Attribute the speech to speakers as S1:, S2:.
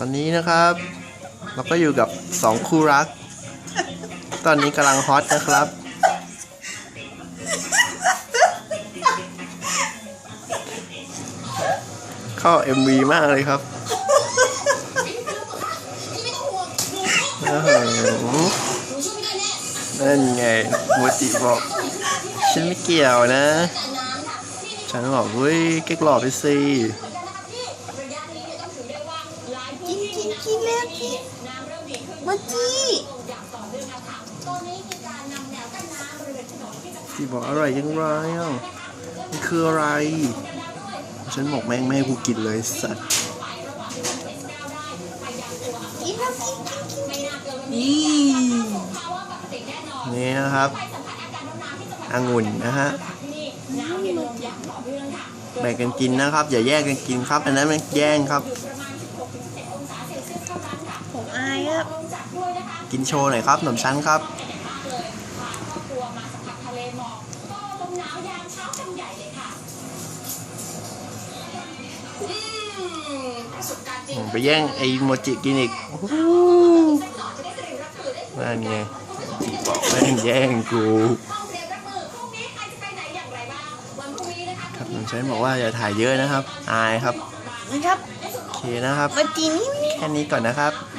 S1: ตอนนี้นะครับ เราก็อยู่กับสองคู่รัก ตอนนี้กำลังฮอตนะครับ เข้า MV มากเลยครับโอ้โหนั่นไงโมจิบอก ฉันไม่เกี่ยวนะ ฉันบอกเฮ้ยเก๊กหล่อไปสิ
S2: กินกินกินแล้วกินมาจี
S1: ที่บอกอร่อยยังไงอะมันคืออะไร ฉันบอกแม่งไม่ให้กูกินเลยสัตว์
S2: กินแล้วกินกินกินนี่
S1: นี่นะครับองุ่นนะฮะแบ่งกันกินนะครับ อย่าแยกกันกินครับ อันนั้นมันแย่งครับ
S2: ผมอาย ครับ
S1: กินโชว์หน่อยครับขนมชั้นครับผมไปแย่งไอ้โมจิกินอีกโอ้โหนั่นไงจิบอกแม่งแย่งกูครับผมใช้บอกว่าอย่าถ่ายเยอะนะครับ อายครับ
S2: นะครับ
S1: โอเคนะครับ
S2: มาจีนี่
S1: แค่นี้ก่อนนะครับ
S2: ม